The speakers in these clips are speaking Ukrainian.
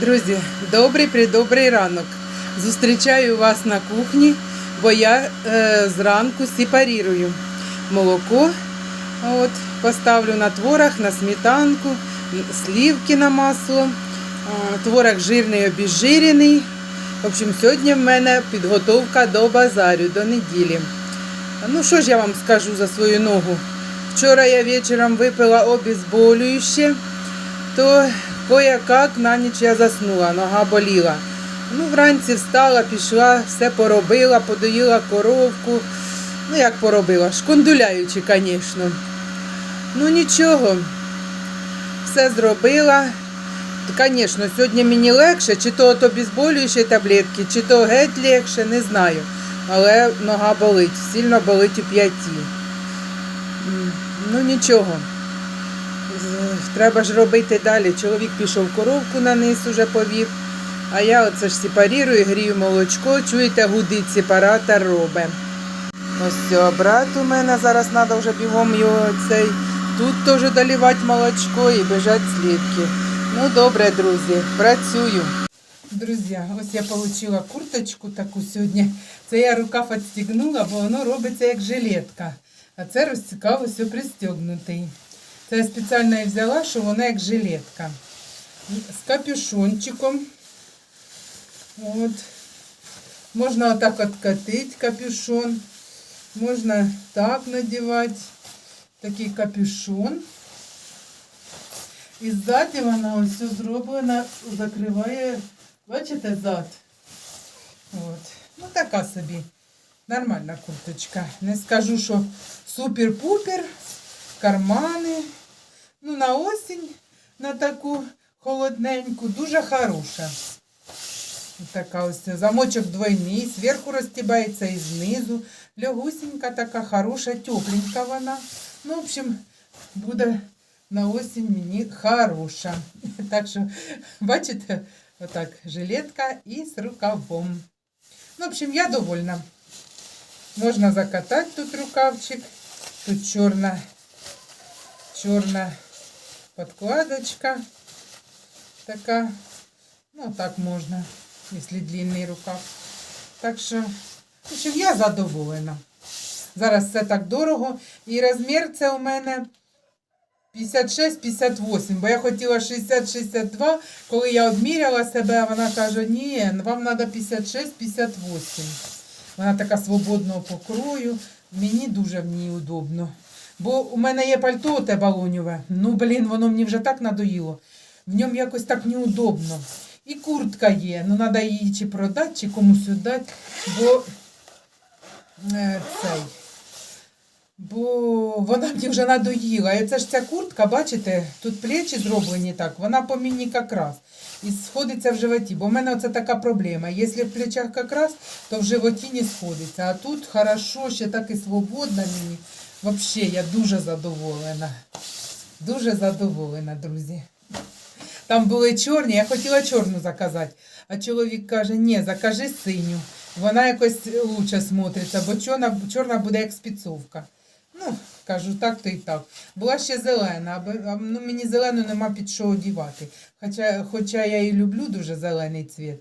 Друзі, добрий придобрий ранок. Зустрічаю вас на кухні, бо я е, зранку сепарірую молоко. От, поставлю на творог, на сметанку, слівки на масло. Творог жирний обезжирений. В общем, сьогодні в мене підготовка до базарю, до неділі. Ну що ж я вам скажу за свою ногу? Вчора я вечором випила обезболююче, то кое-как на ніч я заснула, нога боліла. Ну, вранці встала, пішла, все поробила, подоїла коровку. Ну, як поробила, шкондуляючи, звісно. Ну нічого, все зробила. Звісно, сьогодні мені легше, чи то от обезболюючі таблетки, чи то геть легше, не знаю. Але нога болить, сильно болить у п'яті. Ну нічого. Треба ж робити далі. Чоловік пішов коровку на низ уже повів. А я оце ж сепарірую, грію молочко. Чуєте, гудить сепаратор робить. Ось все, брат у мене зараз треба вже бігом його цей. Тут теж долівати молочко і бежать слідки. Ну добре, друзі, працюю. Друзі, ось я отримала курточку таку сьогодні. Це я рукав відстігнула, бо воно робиться як жилетка. А це розцікав ось пристегнутий. Це я спеціально і взяла, що вона як жилетка. З капюшончиком. От. Можна отак откатити капюшон. Можна так надівати. Такий капюшон. І ззаді вона ось все зроблена, закриває, бачите, зад. От. Ну така собі. Нормальна курточка. Не скажу, що супер-пупер, кармани. Ну, на осінь, на таку холодненьку, дуже хороша. Ось Така ось замочок двойний, зверху розтібається і знизу. Лягусенька така хороша, тепленька вона. Ну, в общем, буде на осінь мені хороша. Так що, бачите, отак, жилетка і з рукавом. Ну, в общем, я довольна. Можна закатати тут рукавчик. Тут чорна, Чорна подкладочка така. Ну, так можна, якщо длинний рукав. Так що, общем, я задоволена. Зараз все так дорого. І розмір це у мене 56-58, бо я хотіла 60-62, коли я обміряла себе, вона каже, ні, вам треба 56-58. Вона така свободного покрою, мені дуже в ній удобно. Бо у мене є пальто те балоніве, ну, блін, воно мені вже так надоїло. В ньому якось так неудобно. І куртка є, ну треба її чи продати, чи комусь віддати, бо е, цей. Бо вона мені вже надоїла. І це ж ця куртка, бачите, тут плечі зроблені так, вона по мені якраз. І сходиться в животі. Бо в мене оце така проблема. Якщо в плечах якраз, то в животі не сходиться. А тут хорошо, ще так і свободно мені. Взагалі, я дуже задоволена. Дуже задоволена, друзі. Там були чорні, я хотіла чорну заказати. А чоловік каже, ні, закажи синю. Вона якось лучше смотриться, бо чорна, чорна буде як спецовка. Ну, кажу, так то і так. Була ще зелена, а, ну, мені зелену нема під що одівати. Хоча, хоча я і люблю дуже зелений цвіт,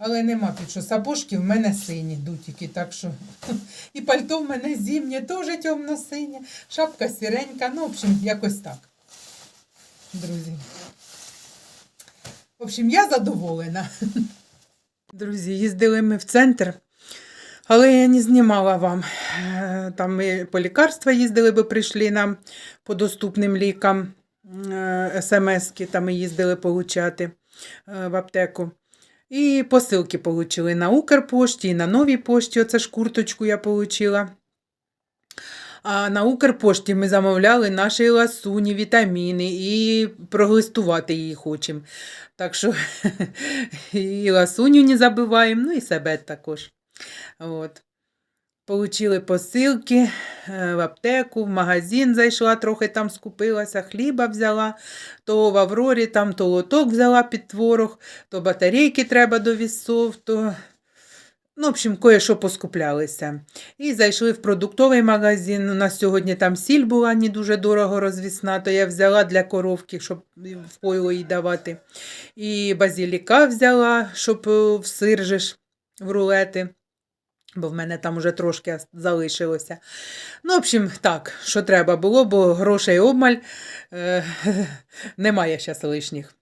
але нема під що. Сапожки в мене сині дутики, так що. І пальто в мене зимнє, теж темно-синє, шапка сіренька, ну, в общем, якось так. Друзі. В общем, я задоволена. Друзі, їздили ми в центр, але я не знімала вам. Е, Там ми по лікарства їздили, бо прийшли нам по доступним лікам е, смс-ки, там ми їздили получати е, в аптеку. І посилки отримали на Укрпошті, і на новій пошті. Оце ж курточку я отримала. А на Укрпошті ми замовляли наші ласуні, вітаміни і проглистувати її хочемо. Так що і ласуню не забуваємо, ну і себе також. От. Получили посилки е, в аптеку, в магазин зайшла, трохи там скупилася, хліба взяла, то в Аврорі там то лоток взяла під творог, то батарейки треба до вісов, то Ну, в общем, кое-що поскуплялися. І зайшли в продуктовий магазин. У нас сьогодні там сіль була не дуже дорого розвісна, то я взяла для коровки, щоб в пойло їй давати. І базіліка взяла, щоб е, в сир в рулети. Бо в мене там уже трошки залишилося. Ну, в общем, так, що треба було, бо грошей обмаль е, немає зараз лишніх.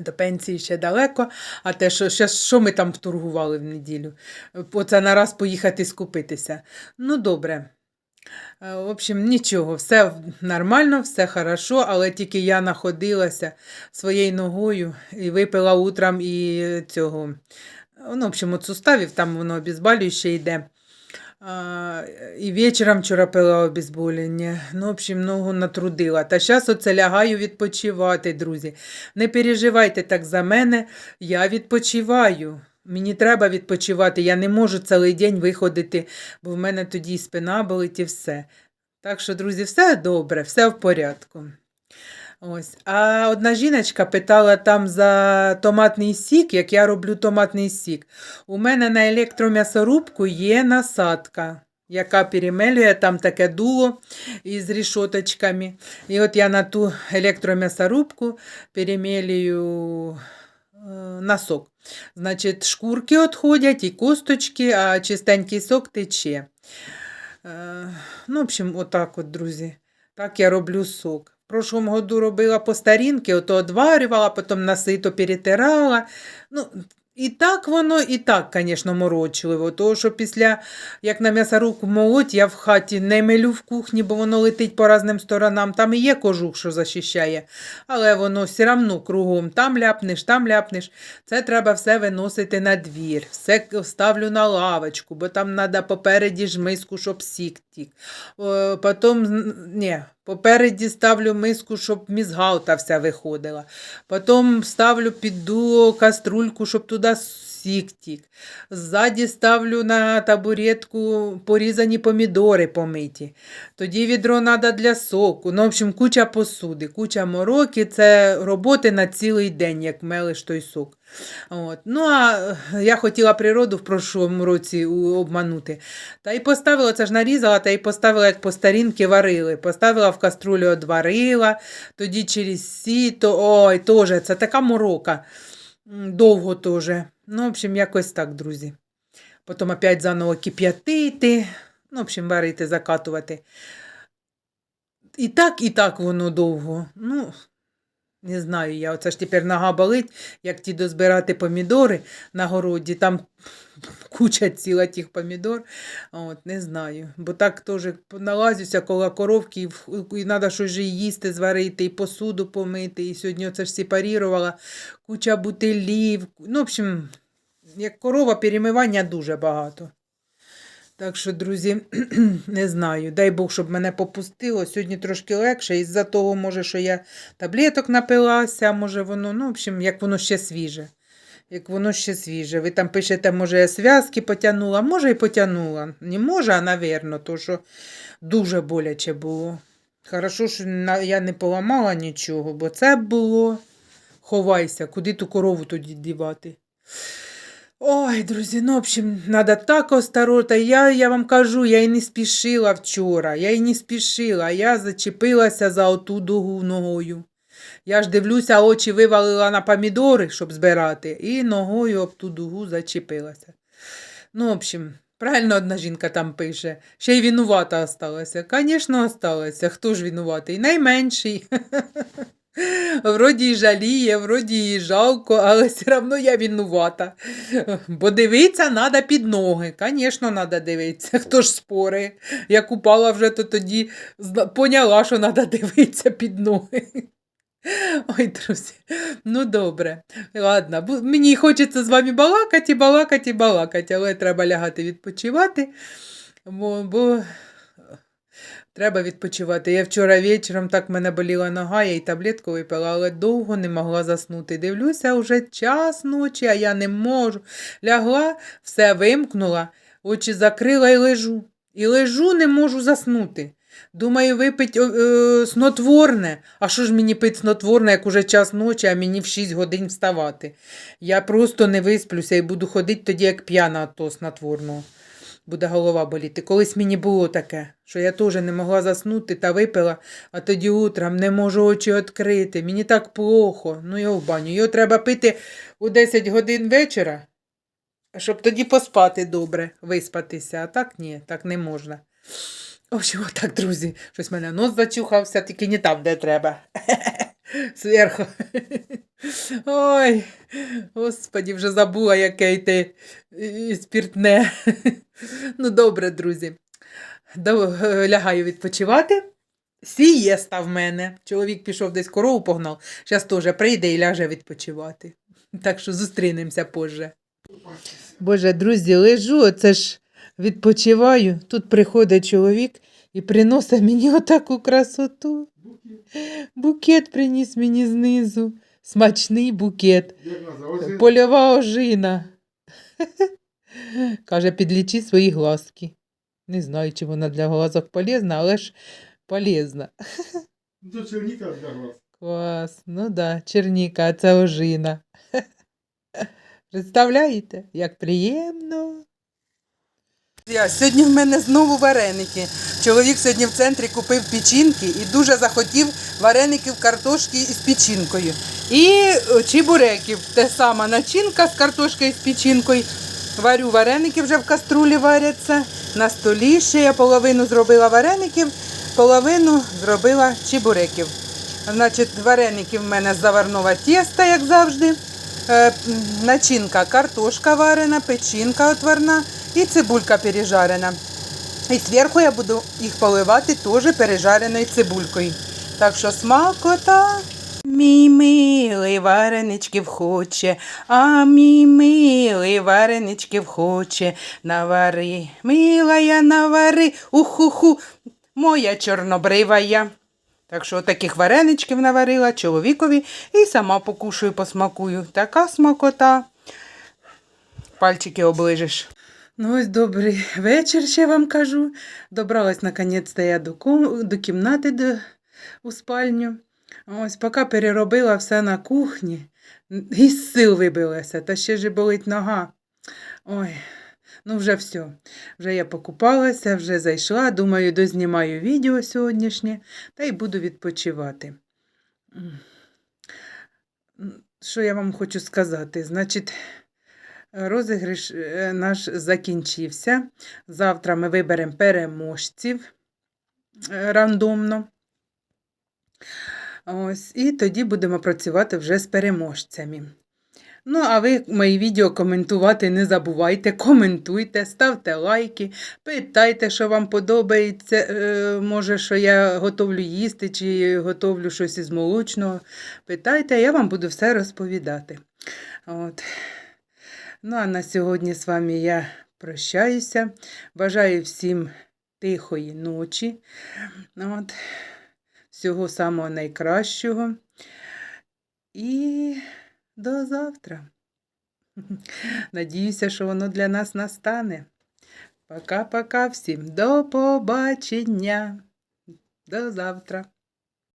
До пенсії ще далеко, а те, що, що, що ми там торгували в неділю? Оце на раз поїхати скупитися. Ну, добре. Е, В общем, нічого, все нормально, все хорошо, але тільки я находилася своєю ногою і випила утром і цього. Ну, в общем, от суставів, там воно обезболююче йде. А, і вечором вчора пила обезболення. Ну, в общем, ногу натрудила. Та зараз оце лягаю відпочивати, друзі. Не переживайте так за мене, я відпочиваю. Мені треба відпочивати. Я не можу цілий день виходити, бо в мене тоді спина болить і все. Так що, друзі, все добре, все в порядку. Ось. А одна жіночка питала там за томатний сік, як я роблю томатний сік. У мене на електром'ясорубку є насадка, яка перемелює там таке дуло із рішоточками. І от я на ту електром'ясорубку перемелюю е, на сок. Значить, шкурки відходять і косточки, а чистенький сок тече. Е, Ну, в общем, отак от, друзі. Так я роблю сок. В прошлому году робила по старінки, ото одварювала, потім на сито перетирала. Ну, і так воно, і так, звісно, морочливо. Тому що після, як на м'ясорубку молоть, я в хаті не мелю в кухні, бо воно летить по різним сторонам. Там і є кожух, що захищає, але воно все одно кругом. Там ляпнеш, там ляпнеш. Це треба все виносити на двір. Все ставлю на лавочку, бо там треба попереді ж миску, щоб сік тік. Потім, ні, попереді ставлю миску, щоб мізгалта вся виходила. Потім ставлю під дуло каструльку, щоб туди сік тік. Ззаді ставлю на табуретку порізані помідори помиті. Тоді відро треба для соку. Ну, в общем, куча посуди, куча мороки. Це роботи на цілий день, як мелиш той сок. От. Ну, а е, я хотіла природу в прошлому році обманути. Та й поставила, це ж нарізала, та й поставила, як по старінки варили. Поставила в каструлю, одварила, тоді через сіто. Ой, теж, це така морока. Довго теж. Ну, в общем, якось так, друзі. Потім опять заново кип'ятити. Ну, в общем, варити, закатувати. І так, і так воно довго. Ну, не знаю я. Оце ж тепер нога болить, як ті дозбирати помідори на городі. Там куча ціла тих помідор. От, не знаю. Бо так теж налазюся коло коровки, і, треба щось їсти, зварити, і посуду помити. І сьогодні оце ж сепарірувала куча бутилів. Ну, в общем, як корова, перемивання дуже багато. Так що, друзі, не знаю. Дай Бог, щоб мене попустило. Сьогодні трошки легше. Із-за того, може, що я таблеток напилася, може воно, ну, в общем, як воно ще свіже. Як воно ще свіже. Ви там пишете, може, я зв'язки потягнула. Може, і потягнула. Не може, а навірно, то що дуже боляче було. Хорошо, що я не поламала нічого, бо це було. Ховайся, куди ту корову тоді дівати. Ой, друзі, ну, в общем, треба так осторожно. Я, я вам кажу, я і не спішила вчора. Я і не спішила. Я зачепилася за оту дугу ногою. Я ж дивлюся, очі вивалила на помідори, щоб збирати, і ногою об ту дугу зачепилася. Ну, в общем, правильно одна жінка там пише. Ще й винувата осталася. Звісно, осталася. Хто ж винуватий? Найменший. Вроді і жаліє, вроді і жалко, але все одно я винувата. Бо дивитися треба під ноги. Звісно, треба дивитися. Хто ж спори? Як упала вже, то тоді поняла, що треба дивитися під ноги. Ой, друзі, ну добре. Ладно, мені хочеться з вами балакати, балакати, балакати, але треба лягати відпочивати. Бо, бо треба відпочивати. Я вчора вечором так мене боліла нога, я й таблетку випила, але довго не могла заснути. Дивлюся, вже час ночі, а я не можу. Лягла, все вимкнула, очі закрила і лежу. І лежу, не можу заснути. Думаю, випить о, е, снотворне. А що ж мені пить снотворне, як уже час ночі, а мені в 6 годин вставати. Я просто не висплюся і буду ходити тоді, як п'яна того снотворного. Буде голова боліти. Колись мені було таке, що я теж не могла заснути та випила, а тоді утром не можу очі відкрити. Мені так плохо. Ну його в баню. Його треба пити у 10 годин вечора, щоб тоді поспати добре, виспатися. А так ні, так не можна. В общем, отак, друзі, щось в мене нос зачухався, тільки не там, де треба. Зверху. Ой, господі, вже забула, яке йти спіртне. Ну, добре, друзі. Е, Лягаю відпочивати. Сієста в мене. Чоловік пішов десь корову погнав. Зараз теж прийде і ляже відпочивати. Так що зустрінемося позже. Боже, друзі, лежу, оце ж відпочиваю. Тут приходить чоловік і приносить мені отаку красоту. Букет приніс мені знизу. Смачний букет. Польова ожина. Каже, підлічи свої глазки. Не знаю, чи вона для глазок полезна, але ж полезна. Ну, черніка для глаз. Клас. Ну да, черніка, це ожина. Представляєте, як приємно. Сьогодні в мене знову вареники. Чоловік сьогодні в центрі купив печінки і дуже захотів вареників картошки із печінкою. І е, чебуреків. Те сама начинка з картошкою з печінкою. Варю вареники вже в каструлі варяться. На столі ще я половину зробила вареників, половину зробила чебуреків. Значить, вареники в мене з заварного тіста, як завжди. Е, начинка картошка варена, печінка отварна і цибулька пережарена. І зверху я буду їх поливати теж пережареною цибулькою. Так що смакота. Мій милий вареничків хоче, а мій милий вареничків хоче. Навари, милая, навари, уху-ху, моя чорнобрива я. Так що таких вареничків наварила чоловікові і сама покушаю, посмакую. Така смакота. Пальчики оближеш. Ну ось добрий вечір, ще вам кажу. Добралась наконець-то я до, до кімнати до... у спальню. Ось поки переробила все на кухні, із сил вибилася, та ще ж болить нога. Ой, ну вже все. Вже я покупалася, вже зайшла. Думаю, дознімаю відео сьогоднішнє та й буду відпочивати. Що я вам хочу сказати? Значить, розіграш е, наш закінчився. Завтра ми виберемо переможців е, рандомно. Ось, і тоді будемо працювати вже з переможцями. Ну, а ви мої відео коментувати не забувайте. Коментуйте, ставте лайки, питайте, що вам подобається. Е, може, що я готовлю їсти, чи готовлю щось із молочного. Питайте, я вам буду все розповідати. От. Ну, а на сьогодні з вами я прощаюся. Бажаю всім тихої ночі. От. Всього самого найкращого. І до завтра. Надіюся, що воно для нас настане. Пока-пока всім. До побачення. До завтра.